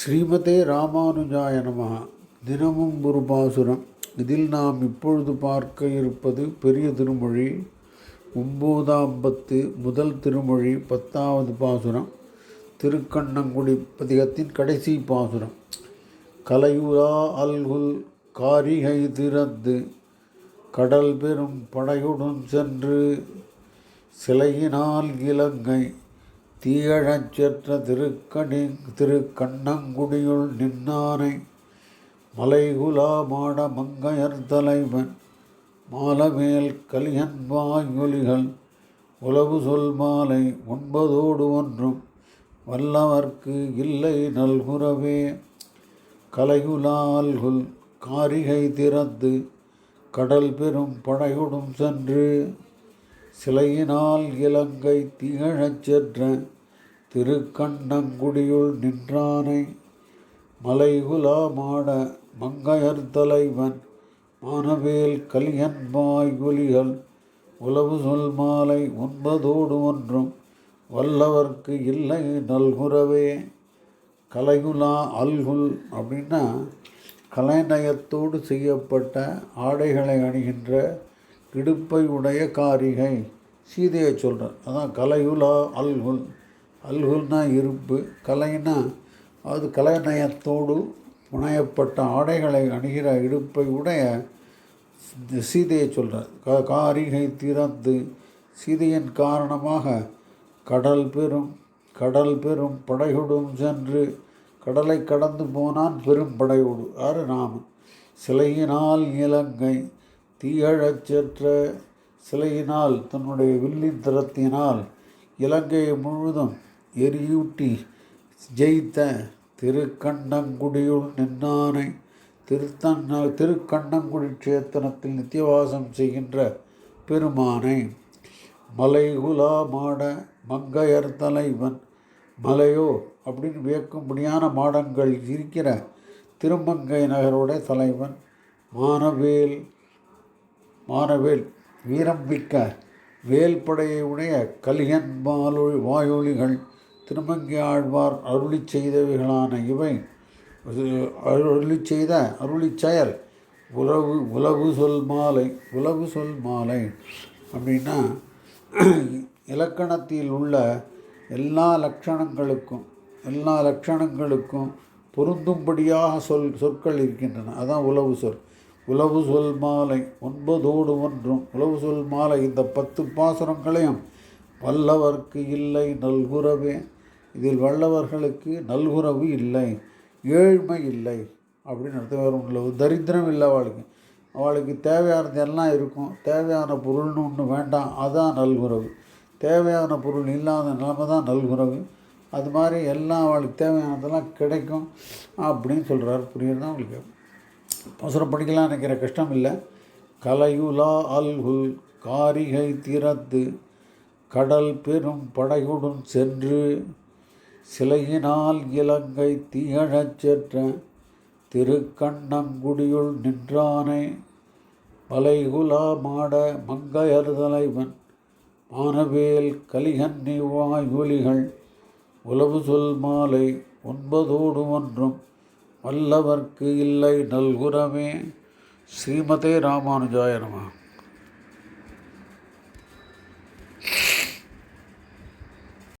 ஸ்ரீமதே ராமானுஜாய நமः தினமும் ஒரு பாசுரம். இதில் நாம் இப்பொழுது பார்க்க இருப்பது பெரிய திருமொழி ஒம்போதாம் பத்து முதல் திருமொழி பத்தாவது பாசுரம். திருக்கண்ணங்குடி பதிகத்தின் கடைசி பாசுரம். கலையுலா அல்குல் காரிகை திறந்து கடல் பெரும் படையுடன் சென்று சிலையினால் இலங்கை தீயழச்செற்ற திருக்கணி திருக்கண்ணங்குடியுள் நின்னானை மலைகுலா மாட மங்கையர் தலைவன் மாலமேல் கலியன்வாயொலிகள் உளவு சொல் மாலை ஒன்பதோடு ஒன்றும் வல்லவர்க்கு இல்லை நல்குறவே. கலையுலால்குல் காரிகை திறந்து கடல் பெரும் படையுடும் சென்று சிலையினால் இலங்கை திகழச் சென்ற திருக்கண்ணங்குடியுள் நின்றானை மலைகுலா மாட மங்கையர் தலைவன் மானவேல் கலியன்மாய் ஒலிகள் உளவு சொல் மாலை உண்பதோடு ஒன்றும் வல்லவர்க்கு இல்லை நல்குரவே கலைகுலா அல்குல் அப்படின்னா கலைநயத்தோடு செய்யப்பட்ட ஆடைகளை அணிகின்ற இடுப்பை உடைய காரிகை. சீதையை சொல்கிறார் அதான் கலையுலா அல்குல் அல்குல்னா இருப்பு. கலைனா அது கலைநயத்தோடு புனையப்பட்ட ஆடைகளை அணுகிற இடுப்பை உடைய சீதையை சொல்கிறார் க காரிகை திறந்து சீதையின் காரணமாக கடல் பெரும் கடல் பெரும் படையுடும் சென்று கடலை கடந்து போனான் பெரும் படையோடு. ஆறு நாம் சிலையினால் இலங்கை தீயழச்செற்ற சிலையினால் தன்னுடைய வில்லின் திறத்தினால் இலங்கையை முழுவதும் எரியூட்டி ஜெயித்த திருக்கண்ணங்குடியுள் நின்னானை திருத்தன்ன திருக்கண்ணங்குடி கஷேத்திரத்தில் நித்தியவாசம் செய்கின்ற பெருமானை மலைகுலா மாட மங்கையர் தலைவன் மலையோ அப்படின்னு வியக்கும்படியான மாடங்கள் இருக்கிற திருமங்கை நகருடைய தலைவன் மானவேல் மானவேல் வீரம் மிக்க வேல்படையை உடைய கலியன் மாலொழி வாயொலிகள் திருமங்கி ஆழ்வார் அருளி செய்தவைகளான இவை. அருளி செய்த அருளி செயல் உலவு உலவு சொல் மாலை உலவு சொல் மாலை அப்படின்னா இலக்கணத்தில் உள்ள எல்லா லட்சணங்களுக்கும் எல்லா லட்சணங்களுக்கும் பொருந்தும்படியாக சொல் சொற்கள் இருக்கின்றன. அதான் உளவு சொல். உளவு சொல் மாலை ஒன்பதோடு ஒன்றும். உளவு சொல் மாலை இந்த பத்து பாசுரங்களையும் வல்லவர்க்கு இல்லை நல்குறவே. இதில் வல்லவர்களுக்கு நல்குறவு இல்லை ஏழ்மை இல்லை அப்படின்னு அர்த்தம். வரும் உள்ள தரித்திரம் இல்லை அவளுக்கு. அவளுக்கு தேவையானது எல்லாம் இருக்கும். தேவையான பொருள்னு ஒன்று வேண்டாம். அதான் நல்குறவு. தேவையான பொருள் இல்லாத நிலைமை தான் நல்குறவு. அது மாதிரி எல்லாம் அவளுக்கு தேவையானதெல்லாம் கிடைக்கும் அப்படின்னு சொல்கிறார் புரியுறதா அவளுக்கு அவசரப்படிக்கலாம் நினைக்கிற கஷ்டம் இல்லை. கலையுலா அல்குல் காரிகை திறத்து கடல் பெரும் படையுடன் சென்று சிலையினால் இலங்கை தீயழச் செற்ற திருக்கண்ணங்குடியுள் நின்றானை. மலைகுலா மாட மங்கையர் தலைவன் மானவேல் கலிகன்னி நிவாய் ஒலிகள் சொல் மாலை ஒன்பதோடு ஒன்றும் வல்லவர்க்கு இல்லை நல்குரமே ஸ்ரீமதே ராமானுஜாய நம.